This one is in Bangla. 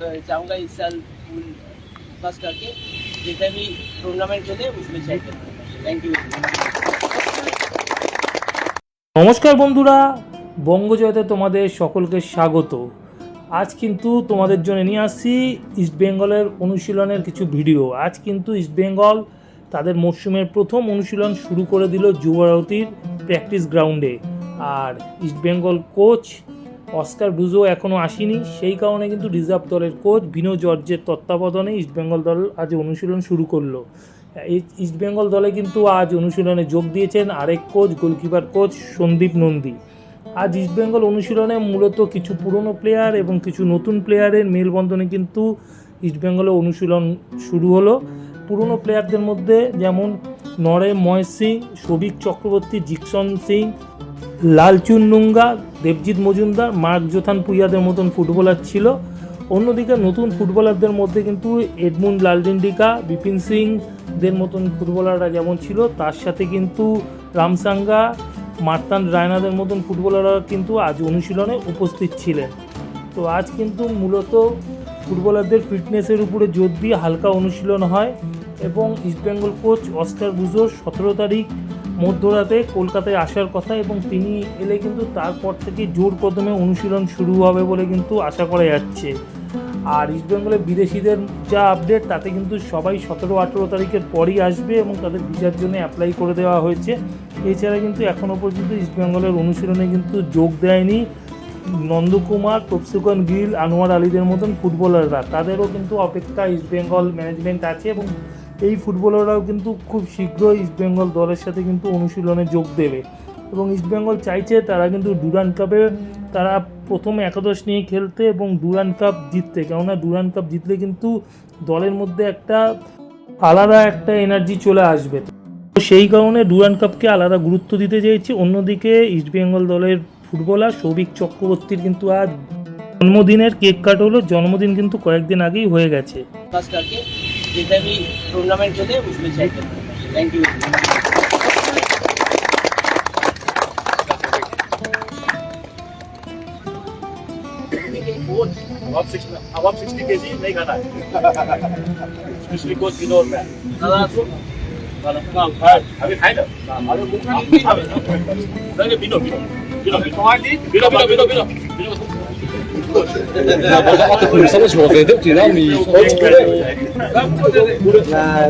चाहूँगा इस साल फुल फोकस करके जितने भी टूर्नामेंट होते हैं उसमें चैंपियन थैंक यू নমস্কার বন্ধুরা বঙ্গজয়তে তোমাদের সকলকে স্বাগত আজ কিন্তু তোমাদের জন্য নিয়ে আসছি ইস্টবেঙ্গলের অনুশীলনের কিছু ভিডিও আজ কিন্তু ইস্টবেঙ্গল তাদের মরশুমের প্রথম অনুশীলন শুরু করে দিল যুবরাবতীর প্র্যাকটিস গ্রাউন্ডে আর ইস্টবেঙ্গল কোচ Oscar Bruzon এখনও আসেনি। সেই কারণে কিন্তু রিজার্ভ দলের কোচ বিনো জর্জের তত্ত্বাবধানে ইস্টবেঙ্গল দল আজ অনুশীলন শুরু করল। ইস্টবেঙ্গল দলে কিন্তু আজ অনুশীলনে যোগ দিয়েছেন আরেক coach, goalkeeper coach Sandip Nandi. আজ ইস্টবেঙ্গল অনুশীলনে মূলত কিছু পুরনো প্লেয়ার এবং কিছু নতুন প্লেয়ারের মেলবন্ধনে কিন্তু ইস্টবেঙ্গলে অনুশীলন শুরু হলো। পুরনো প্লেয়ারদের মধ্যে যেমন Naorem Singh Souvik Chakraborty, Jeakson Singh, Lalchungnunga Debjit Majumder, Mark জোথান পুইয়াদের মতন ফুটবলার ছিল। অন্যদিকে নতুন ফুটবলারদের মধ্যে কিন্তু এডমুন্ড লালডিন্ডিকা বিপিন সিংদের মতন ফুটবলাররা যেমন ছিল, তার সাথে কিন্তু রামসাঙ্গা মার্তান রায়নাদের মতন ফুটবলাররা কিন্তু আজ অনুশীলনে উপস্থিত ছিলেন। তো আজ কিন্তু মূলত ফুটবলারদের ফিটনেসের উপরে জোর দিয়ে হালকা অনুশীলন হয় এবং ইস্টবেঙ্গল কোচ অস্কার বুজোর সতেরো তারিখ মধ্যরাতে কলকাতায় আসার কথা এবং তিনি এলে কিন্তু তারপর থেকে জোর কদমে অনুশীলন শুরু হবে বলে কিন্তু আশা করা যাচ্ছে। আর ইস্টবেঙ্গলে বিদেশিদের যা আপডেট তাতে কিন্তু সবাই সতেরো, আঠেরো তারিখের পরই আসবে এবং তাদের ভিসার জন্য অ্যাপ্লাই করে দেওয়া হয়েছে। এছাড়া কিন্তু এখনও পর্যন্ত ইস্টবেঙ্গলের অনুশীলনে কিন্তু যোগ দেয়নি নন্দকুমার তফসুকন গিল, আনোয়ার আলীদের মতন ফুটবলাররা তাদেরও কিন্তু অপেক্ষা ইস্টবেঙ্গল ম্যানেজমেন্ট আছে এবং এই ফুটবলাররাও কিন্তু খুব শীঘ্রই ইস্টবেঙ্গল দলের সাথে কিন্তু অনুশীলনে যোগ দেবে। এবং ইস্টবেঙ্গল চাইছে তারা কিন্তু ডুরান কাপে তারা প্রথম একাদশ নিয়ে খেলতে এবং ডুরান কাপ জিততে। কেননা ডুরান কাপ জিতলে কিন্তু দলের মধ্যে একটা আলাদা একটা এনার্জি চলে আসবে। তো সেই কারণে ডুরান কাপকে আলাদা গুরুত্ব দিতে চেয়েছি। অন্যদিকে ইস্টবেঙ্গল দলের ফুটবলার সৌভিক চক্রবর্তীর কিন্তু আজ জন্মদিনের কেক কাট হলো। জন্মদিন কিন্তু কয়েকদিন আগেই হয়ে গেছে। जितने भी टूर्नामेंट होते हैं उसमें चैंपियन थैंक यू अब आप सिक्सटी अब आप सिक्सटी के जी नहीं खाना है। स्पेशली कोच विनोद में। अभी खाए ना? अरे बिनो बिनो बिनो बिनो बिनो। बिनो बिनो बिनो। 那我我这个穿的是我自己的，因为那米。那。